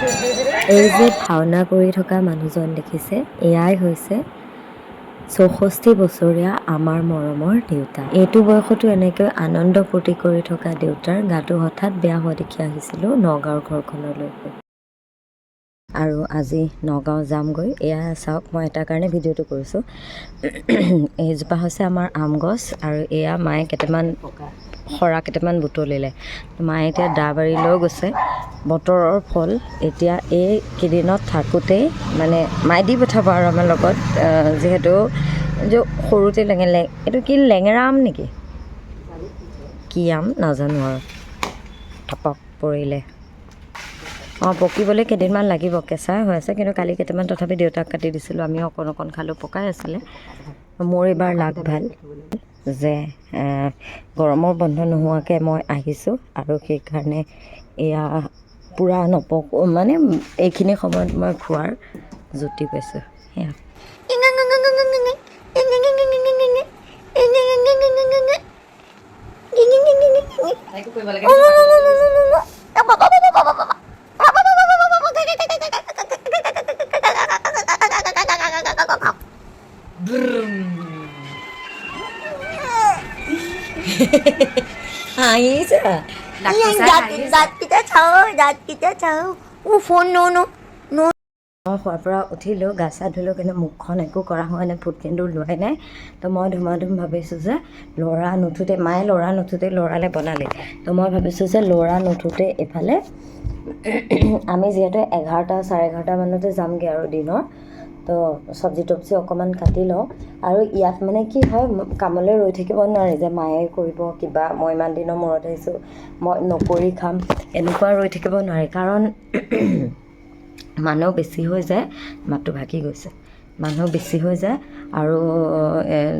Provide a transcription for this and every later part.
এই যে ভাওনা কৰি থকা মানুহজন দেখিছে এয়াই হৈছে চৌষষ্ঠি বছৰীয়া আমাৰ মৰমৰ দেউতা। এইটো বয়সতো এনেকৈ আনন্দ ফূৰ্তি কৰি থকা দেউতাৰ গাটো হঠাৎ বেয়া হোৱা দেখি আহিছিলোঁ নগাঁৱৰ ঘৰখনলৈ আৰু আজি নগাঁও যামগৈ এয়া চাওক মই এটা কাৰণে ভিডিঅ'টো কৰিছোঁ। এইজোপা হৈছে আমাৰ আম গছ আৰু এয়া মায়ে কেইটামান সৰা কেইটামান বুটলিলে। মায়ে এতিয়া দা বাৰী লৈ গৈছে। বতৰৰ ফল এতিয়া এই কেইদিনত থাকোঁতেই মানে মায়ে দি পঠাব আৰু আমাৰ লগত যিহেতু সৰুতে লেঙে এইটো কি লেঙেৰা আম নেকি? কি আম নাজানো আৰু। টপক পৰিলে। অঁ পকিবলৈ কেইদিনমান লাগিব কেঁচাই হৈ আছে কিন্তু কালি কেইটামান তথাপি দেউতাক কাটি দিছিলোঁ আমিও অকণ অকণ খালোঁ পকাই আছিলে। মোৰ এইবাৰ লাগ ভাল। যে গৰমৰ বন্ধ নোহোৱাকৈ মই আহিছোঁ আৰু সেইকাৰণে এয়া পূৰা নপক মানে এইখিনি সময়ত মই খোৱাৰ জুতি পাইছোঁ সেয়া। হাঁহিছে চাওঁ চাওঁ। মোৰ ফোন ন ন মই শোৱাৰ পৰা উঠিলোঁ গা চা ধুলোঁ কিন্তু মুখখন একো কৰা হোৱা নাই ফুট কিন্তু লোৱাই নাই। তো মই ধুমা ধুম ভাবিছোঁ যে ল'ৰা নুঠোঁতে মায়ে ল'ৰা নুঠোঁতে ল'ৰালে বনালে। তো মই ভাবিছোঁ যে ল'ৰা নুঠোঁতে এইফালে আমি যিহেতু এঘাৰটা চাৰে এঘাৰটা মানতে যামগৈ আৰু দিনৰ তো চব্জি তব্জি অকণমান কাটি লওঁ। আৰু ইয়াত মানে কি হয় কামলৈ ৰৈ থাকিব নোৱাৰি যে মায়ে কৰিব কিবা মই ইমান দিনৰ মূৰত আহিছোঁ মই নকৰি খাম এনেকুৱা ৰৈ থাকিব নোৱাৰি। কাৰণ মানুহ বেছি হৈ যায় মাতটো ভাগি গৈছে। মানুহ বেছি হৈ যায় আৰু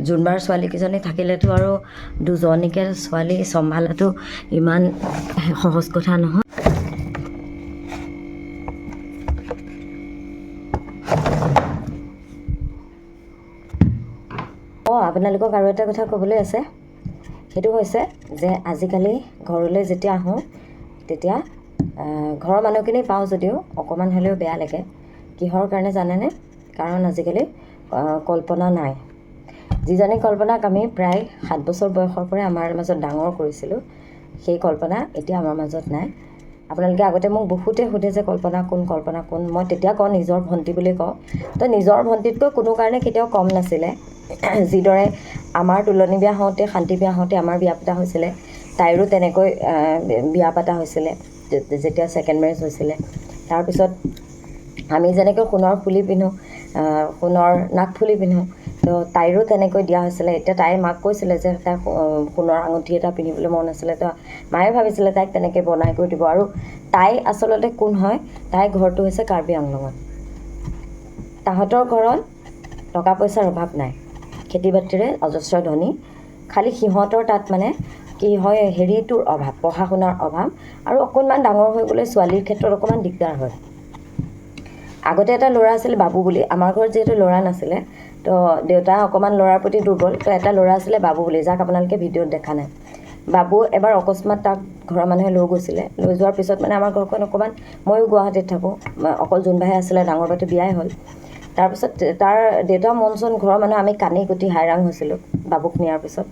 যোনবাৰ ছোৱালীকেইজনী থাকিলেতো আৰু দুজনীকে ছোৱালী চম্ভালাটো ইমান সহজ কথা নহয়। আপোনালোকক আৰু এটা কথা ক'বলৈ আছে। সেইটো হৈছে যে আজিকালি ঘৰলৈ যেতিয়া আহোঁ তেতিয়া ঘৰৰ মানুহখিনি পাওঁ যদিও অকণমান হ'লেও বেয়া লাগে। কিহৰ কাৰণে জানেনে? কাৰণ আজিকালি কল্পনা নাই। যিজনী কল্পনাক আমি প্ৰায় সাত বছৰ বয়সৰ পৰাই আমাৰ মাজত ডাঙৰ কৰিছিলোঁ সেই কল্পনা এতিয়া আমাৰ মাজত নাই। আপোনালোকে আগতে মোক বহুতে সোধে যে কল্পনা কোন কল্পনা কোন। মই তেতিয়া কওঁ নিজৰ ভণ্টি বুলি কওঁ। তো নিজৰ ভণ্টিতকৈ কোনো কাৰণে কেতিয়াও কম নাছিলে। যিদৰে আমাৰ তুলনি বিয়া হওঁতে শান্তি বিয়া হওঁতে আমাৰ বিয়া পতা হৈছিলে তাইৰো তেনেকৈ বিয়া পতা হৈছিলে যেতিয়া ছেকেণ্ড মেৰেজ হৈছিলে। তাৰপিছত আমি যেনেকৈ সোণৰ ফুলি পিন্ধোঁ সোণৰ নাকফুলি পিন্ধোঁ তো তাইৰো তেনেকৈ দিয়া হৈছিলে। এতিয়া তাই মাক কৈছিলে যে তাই সোণৰ আঙুঠি এটা পিন্ধিবলৈ মন আছিলে তো মায়ে ভাবিছিলে তাইক তেনেকৈ বনাই কৰি দিব। আৰু তাই আচলতে কোন হয় তাইৰ ঘৰটো হৈছে কাৰ্বি আংলঙত। তাহাঁতৰ ঘৰত টকা পইচাৰ অভাৱ নাই। খেতি বাতিৰে অজস্ৰ ধনী। খালি সিহঁতৰ তাত মানে কি হয় হেৰিটোৰ অভাৱ পঢ়া শুনাৰ অভাৱ আৰু অকণমান ডাঙৰ হৈ গ'লে ছোৱালীৰ ক্ষেত্ৰত অকণমান দিগদাৰ হয়। আগতে এটা ল'ৰা আছিল বাবু বুলি আমাৰ ঘৰত যিহেতু ল'ৰা নাছিলে তো দেউতা অকণমান ল'ৰাৰ প্ৰতি দুৰ্বল তো এটা ল'ৰা আছিলে বাবু বুলি যাক আপোনালোকে ভিডিঅ'ত দেখা নাই। বাবু এবাৰ অকস্মাত তাক ঘৰৰ মানুহে লৈ গৈছিলে। লৈ যোৱাৰ পিছত মানে আমাৰ ঘৰখন অকণমান ময়ো গুৱাহাটীত থাকোঁ অকল যোনবাহে আছিলে ডাঙৰ বাটো বিয়াই হ'ল। তাৰপিছত তাৰ দেউতা মন চন ঘৰৰ মানুহ আমি কানি কুটি হাইৰাং হৈছিলোঁ বাবুক নিয়াৰ পিছত।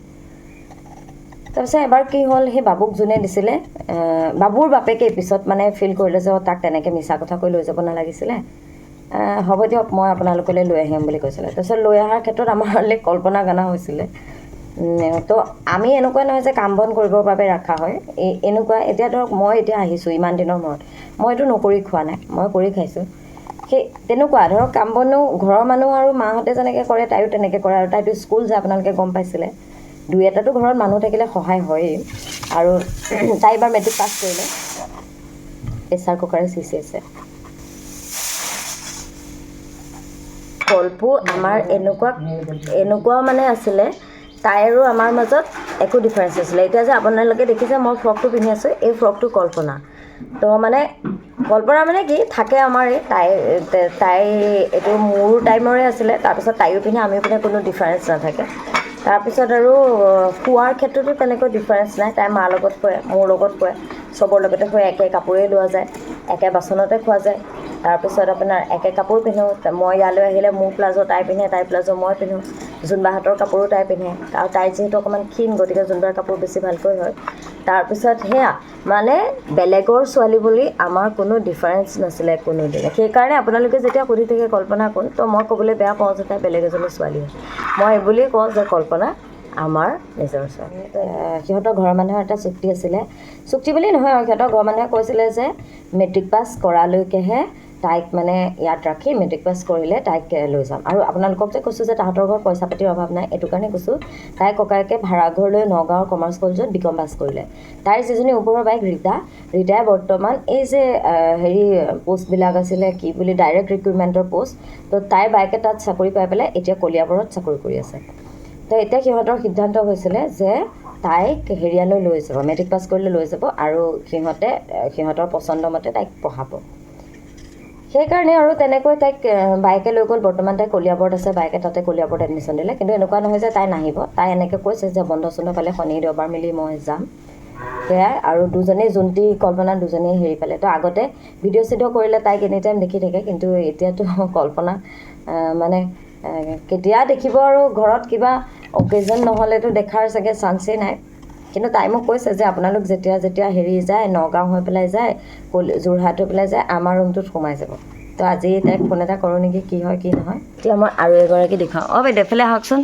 তাৰপিছত এবাৰ কি হ'ল সেই বাবুক যোনে দিছিলে বাবুৰ বাপেকে পিছত মানে ফিল কৰিলে যে তাক তেনেকৈ মিছা কথা কৈ লৈ যাব নালাগিছিলে। হ'ব দিয়ক মই আপোনালোকলৈ লৈ আহিম বুলি কৈছিলে। তাৰপিছত লৈ অহাৰ ক্ষেত্ৰত আমাৰলৈ কল্পনা গানা হৈছিলে। তো আমি এনেকুৱা নহয় যে কাম বন কৰিবৰ বাবে ৰখা হয়। এই এনেকুৱা এতিয়া ধৰক মই এতিয়া আহিছোঁ ইমান দিনৰ মূৰত। মই এইটো নকৰি খোৱা নাই মই কৰি খাইছোঁ। সেই তেনেকুৱা ধৰক কাম বনো ঘৰৰ মানুহ আৰু মাহঁতে যেনেকৈ কৰে তাইও তেনেকৈ কৰে। আৰু তাইতো স্কুল যায় আপোনালোকে গম পাইছিলে। দুই এটাতো ঘৰত মানুহ থাকিলে সহায় হয়েই। আৰু তাই এইবাৰ মেট্ৰিক পাছ কৰিলে। প্ৰেছাৰ কুকাৰে চিচি আছে কল্পু আমাৰ এনেকুৱা এনেকুৱা মানে আছিলে তাই আৰু আমাৰ মাজত একো ডিফাৰেঞ্চ আছিলে এতিয়া যে আপোনালোকে দেখিছে মই ফ্ৰকটো পিন্ধি আছোঁ এই ফ্ৰকটো কল্পনা। তো মানে কল্পনা মানে কি থাকে আমাৰ এই তাই তাই এইটো মোৰ টাইমৰে আছিলে তাৰপিছত তাইও পিন্ধে আমিও পিন্ধে কোনো ডিফাৰেঞ্চ নাথাকে। তাৰপিছত আৰু শোৱাৰ ক্ষেত্ৰতো তেনেকৈ ডিফাৰেঞ্চ নাই তাই মাৰ লগত শুৱে মোৰ লগত শুৱে চবৰ লগতে শুৱে একে কাপোৰেই লোৱা যায় একে বাচনতে খোৱা যায়। তাৰপিছত আপোনাৰ একে কাপোৰ পিন্ধোঁ মই ইয়ালৈ আহিলে মোৰ প্লাজো তাই পিন্ধে তাইৰ প্লাজো মই পিন্ধোঁ। জোনবাহঁতৰ কাপোৰো তাই পিন্ধে। আৰু তাই যিহেতু অকণমান ক্ষীণ, গতিকে জোনবাৰ কাপোৰ বেছি ভালকৈ হয়। তাৰপিছত সেয়া মানে বেলেগৰ ছোৱালী বুলি আমাৰ কোনো ডিফাৰেঞ্চ নাছিলে কোনোদিনে। সেইকাৰণে আপোনালোকে যেতিয়া সুধি থাকে কল্পনা কোন, তো মই ক'বলৈ বেয়া পাওঁ যে তাই বেলেগ এজনী ছোৱালী হয়। মই এই বুলিয়েই কওঁ যে কল্পনা আমাৰ নিজৰ ছোৱালী। সিহঁতৰ ঘৰৰ মানুহৰ এটা চুক্তি আছিলে। চুক্তি বুলি নহয় আৰু সিহঁতৰ ঘৰৰ মানুহে কৈছিলে যে, মেট্ৰিক পাছ কৰালৈকেহে তাইক মানে ইয়াত ৰাখি মেট্ৰিক পাছ কৰিলে তাইক লৈ যাম। আৰু আপোনালোকক যে কৈছোঁ যে তাহাঁতৰ ঘৰত পইচা পাতিৰ অভাৱ নাই এইটো কাৰণে কৈছোঁ তাইৰ ককায়েকে ভাড়াঘৰ লৈ নগাঁৱৰ কমাৰ্চ কলেজত বি কম পাছ কৰিলে। তাইৰ যিজনী ওপৰৰ বাইক ৰীতা ৰীতাই বৰ্তমান এই যে হেৰি পষ্টবিলাক আছিলে কি বুলি ডাইৰেক্ট ৰিক্ৰুইটমেণ্টৰ পষ্ট তো তাইৰ বাইকে তাত চাকৰি পাই পেলাই এতিয়া কলিয়াবৰত চাকৰি কৰি আছে। তো এতিয়া সিহঁতৰ সিদ্ধান্ত হৈছিলে যে তাইক হেৰিয়ালৈ লৈ যাব মেট্ৰিক পাছ কৰিলে লৈ যাব আৰু সিহঁতে সিহঁতৰ পচন্দ মতে তাইক পঢ়াব। সেইকাৰণে আৰু তেনেকৈ তাইক বাইকে লৈ গ'ল। বৰ্তমান তাই কলিয়াবৰত আছে বাইকে তাতে কলিয়াবৰত এডমিশ্যন দিলে। কিন্তু এনেকুৱা নহয় যে তাই নাহিব। তাই এনেকৈ কৈছে যে বন্ধ চন্ধ পালে শনি দেওবাৰ মিলি মই যাম। সেয়াই আৰু দুজনেই জোনটি কল্পনা দুজনেই হেৰি পালে। তো আগতে ভিডিঅ' চিডিঅ' কৰিলে তাইক এনি টাইম দেখি থাকে। কিন্তু এতিয়াতো কল্পনা মানে কেতিয়া দেখিব আৰু ঘৰত কিবা অকেজন নহ'লেতো দেখাৰ চাগে চান্সেই নাই। কিন্তু তাই মোক কৈছে যে আপোনালোক যেতিয়া যেতিয়া হেৰি যায় নগাঁও হৈ পেলাই যায় যোৰহাট হৈ পেলাই যায় আমাৰ ৰুমটোত সোমাই যাব। তো আজি তাইক ফোন এটা কৰোঁ নেকি কি হয় কি নহয়? এতিয়া মই আৰু এগৰাকী দেখুৱাওঁ অঁ বাইদেউ এফালে আহকচোন।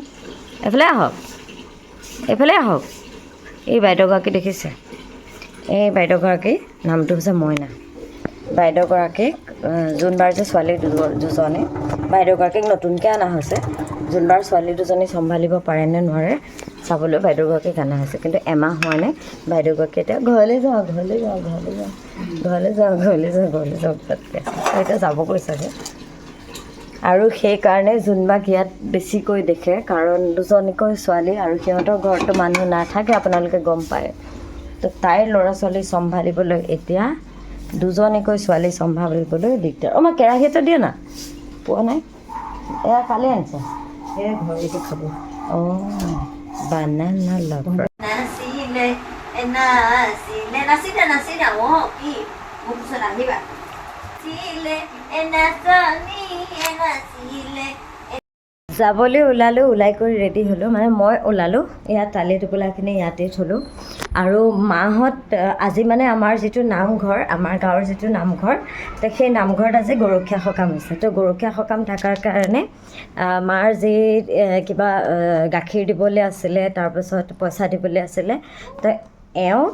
এফালে আহক। এইফালে আহক। এই বাইদেউগৰাকী দেখিছে। এই বাইদেউগৰাকী নামটো হৈছে মইনা। বাইদেউগৰাকীক যোনবাৰ যে ছোৱালী দুজ- দুজনী বাইদেউগৰাকীক নতুনকৈ অনা হৈছে। যোনবাৰ ছোৱালী দুজনী চম্ভালিব পাৰে নে নোৱাৰে চাবলৈ বাইদেউগৰাকীক অনা হৈছে। কিন্তু এমাহ হোৱা নাই। বাইদেউগৰাকী এতিয়া ঘৰলৈ যাওঁ ঘৰলৈ যাওঁ ঘৰলৈ যাওঁ ঘৰলৈ যাওঁ ঘৰলৈ যাওঁ ঘৰলৈ যাওঁ তাতকৈ এতিয়া যাবগৈ চাগে। আৰু সেইকাৰণে যোনবাক ইয়াত বেছিকৈ দেখে কাৰণ দুজনীকৈ ছোৱালী আৰু সিহঁতৰ ঘৰতো মানুহ নাথাকে আপোনালোকে গম পায়। তো তাইৰ ল'ৰা ছোৱালী চম্ভালিবলৈ এতিয়া দুজনীকৈ ছোৱালী চম্ভালিবলৈ দিগদাৰ। অঁ মই কেৰাহী এটা দিয়া না? পোৱা নাই? এয়া কালি আনিছে? সেয়া ঘৰতে খাব। অঁ বানানা লাভাৰ নাচিলে এ নাচিলে নাচিলে নাচিলে অ কি? মোক পিছত আহিবা নাচিলে এ নাচনী এ নাচিলে যাবলৈ ওলালোঁ ওলাই কৰি ৰেডি হ'লোঁ। মানে মই ওলালোঁ ইয়াত টালি টোপোলাখিনি ইয়াতেই থ'লোঁ। আৰু মাহঁত আজি মানে আমাৰ যিটো নামঘৰ আমাৰ গাঁৱৰ যিটো নামঘৰ তো সেই নামঘৰত আজি গৰখীয়া সকাম হৈছে। তো গৰখীয়া সকাম থকাৰ কাৰণে মাৰ যি কিবা গাখীৰ দিবলৈ আছিলে তাৰপিছত পইচা দিবলৈ আছিলে তো এওঁ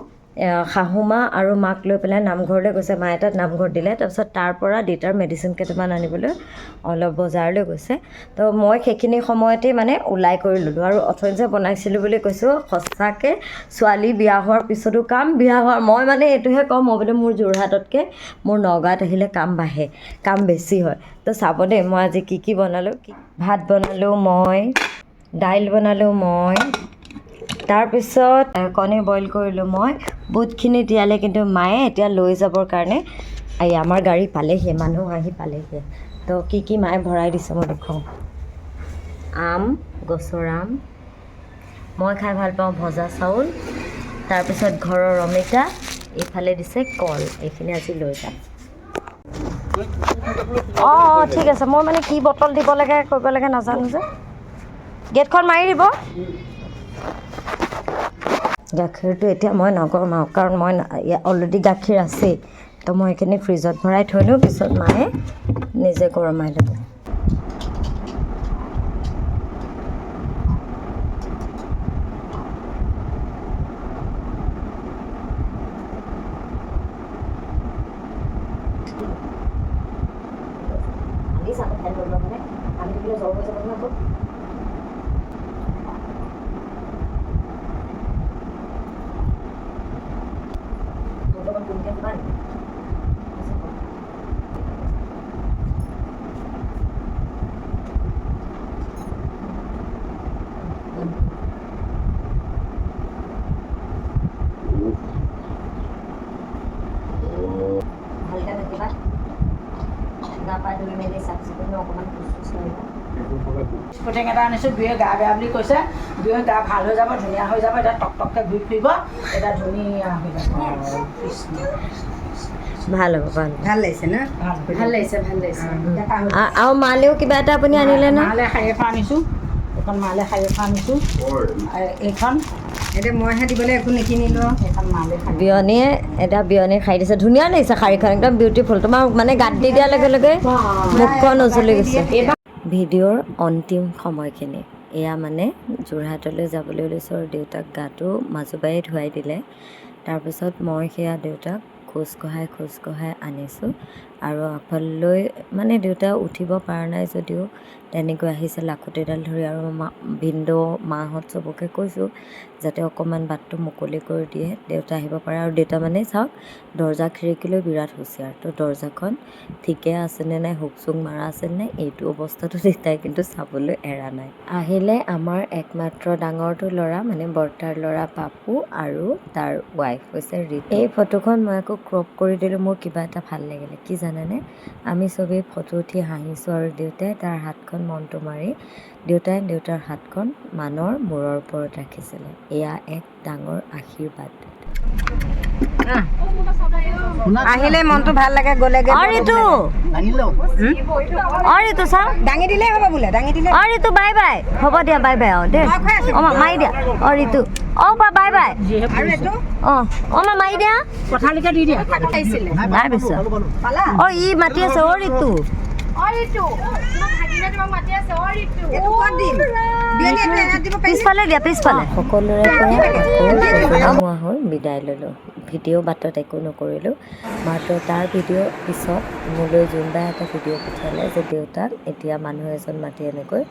শাহুমা আৰু মাক লৈ পেলাই নামঘৰলৈ গৈছে। মায়ে তাত নামঘৰ দিলে। তাৰপিছত তাৰ পৰা দেউতাৰ মেডিচিন কেইটামান আনিবলৈ অলপ বজাৰলৈ গৈছে। তো মই সেইখিনি সময়তেই মানে ওলাই কৰি ল'লোঁ আৰু অথনি যে বনাইছিলোঁ বুলি কৈছোঁ সঁচাকৈ ছোৱালী বিয়া হোৱাৰ পিছতো কাম বিয়া হোৱাৰ মই মানে এইটোহে কওঁ মই বোলে মোৰ যোৰহাটতকৈ মোৰ নগাঁৱত আহিলে কাম বাঢ়ে কাম বেছি হয়। তো চাব দেই মই আজি কি কি বনালোঁ কি ভাত বনালোঁ মই দাইল বনালোঁ মই তাৰপিছত কণী বইল কৰিলোঁ মই। বুটখিনি তিয়ালে কিন্তু মায়ে এতিয়া লৈ যাবৰ কাৰণে এই আমাৰ গাড়ী পালেহি মানুহ আহি পালেহি তো কি কি মায়ে ভৰাই দিছে মই দেখুৱাওঁ আম গছৰ আম মই খাই ভাল পাওঁ ভজা চাউল তাৰপিছত ঘৰৰ অমিতা এইফালে দিছে কল এইখিনি আজি লৈ যাম। অঁ অঁ ঠিক আছে মই মানে কি বটল দিব লাগে কৰিব লাগে নাজানো যে। গেটখন মাৰি দিব। গাখীৰটো এতিয়া মই নগৰমাওঁ কাৰণ মই অলৰেডি গাখীৰ আছেই। তো মই এইখিনি ফ্ৰিজত ভৰাই থৈ দিওঁ, পিছত মায়ে নিজে গৰমাই ল'ব। ভালকৈ এটা আনিছোঁ দুয়ে গা বেয়া বুলি কৈছে। দুয়ে গা ভালো হৈ যাব ধুনীয়া হৈ যাব এতিয়া টক টককৈ ঘূৰি ফুৰিব এতিয়া ধুনীয়া হৈ যাব। ভালো হ'ব ভালো ভালো লাগিছে ন? ভালো লাগিছে ভালো লাগিছে। আৰু মালেও কিবা এটা আপুনি আনিলে ন? মালে শাৰী এখন আনিছোঁ। এইখন মালে শাৰী এখন আনিছোঁ। এইখন। এতিয়া মইহে দিবলৈ একো নিকিনিলোঁ। এইখন মালে বিয়নীয়ে এতিয়া বিয়নীয়ে খাই দিছে। ধুনীয়া লাগিছে শাৰীখন একদম বিউটিফুল তোমাৰ মানে গাত দি দিয়াৰ লগে লগে মুখখন উজলি গৈছে। ভিডিঅ'ৰ অন্তিম সময়খিনি। এয়া মানে যোৰহাটলৈ যাবলৈ লৈছোঁ আৰু দেউতাক গাটো মাজুবাই ধুৱাই দিলে। তাৰপিছত মই সেয়া দেউতাক খোজ কঢ়াই খোজ কঢ়াই আনিছোঁ। আৰু আগফাললৈ মানে দেউতা উঠিব পৰা নাই যদিও তেনেকৈ আহিছে লাখুটিডাল ধৰি আৰু মা ভিনদেউ মাহঁত চবকে কৈছোঁ যাতে অকণমান বাটটো মুকলি কৰি দিয়ে দেউতা আহিব পাৰে। আৰু দেউতা মানে চাওক দৰ্জা খিৰিকীলৈ বিৰাট হুঁচিয়াৰ। তো দৰ্জাখন ঠিকে আছেনে নাই হুক চুক মাৰা আছেনে এইটো অৱস্থাটো দেউতাই কিন্তু চাবলৈ এৰা নাই। আহিলে আমাৰ একমাত্ৰ ডাঙৰটো ল'ৰা মানে বৰ্তাৰ ল'ৰা পাপু আৰু তাৰ ৱাইফ হৈছে ৰীত। এই ফটোখন মই আকৌ ক্ৰপ কৰি দিলোঁ মোৰ কিবা এটা ভাল লাগিলে। কি জানেনে? আমি চবেই ফটো উঠি হাঁহিছোঁ আৰু দেউতাই তাৰ হাতখন মনটো মাৰি দেউতাই দেউতাৰ হাতখন মানৰ মূৰৰ ওপৰত ৰাখিছিলে এয়া এক ডাঙৰ আশীৰ্বাদ আহিলে মনটো ভাল লাগে গ'লেগে চা দাঙি দিলেই হ'ব বোলে দাঙি দিলে অ ঋতু বাই বাই হ'ব দিয়া বাই বাই অ দেই অ মাৰি দিয়া অ ঋতু অ বা বাই বাই অ অ মা মাৰি দিয়া দি অ ই মাতি আছে অ ঋতু পিছফালে দিয়া পিছফালে। সকলোৰে পৰা হ'ল বিদায় ল'লোঁ। ভিডিঅ' বাটত একো নকৰিলোঁ। মাত্ৰ তাৰ ভিডিঅ' পিছত মোলৈ যোনবাই এটা ভিডিঅ' পঠিয়ালে যে দেউতাক এতিয়া মানুহ এজন মাতি এনেকৈ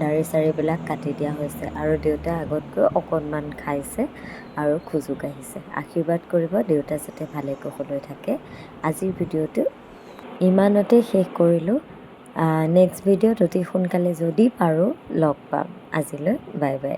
দাড়ি চাৰিবিলাক কাটি দিয়া হৈছে আৰু দেউতাই আগতকৈ অকণমান খাইছে আৰু খোজো কাঢ়িছে আশীৰ্বাদ কৰিব দেউতা যাতে ভালে কুশলৈ থাকে। আজিৰ ভিডিঅ'টো ইমানতে শেষ কৰিলোঁ। নেক্সট ভিডিঅ'ত অতি সোনকালে যদি পাৰোঁ লগ পাম। আজিলৈ বাই বাই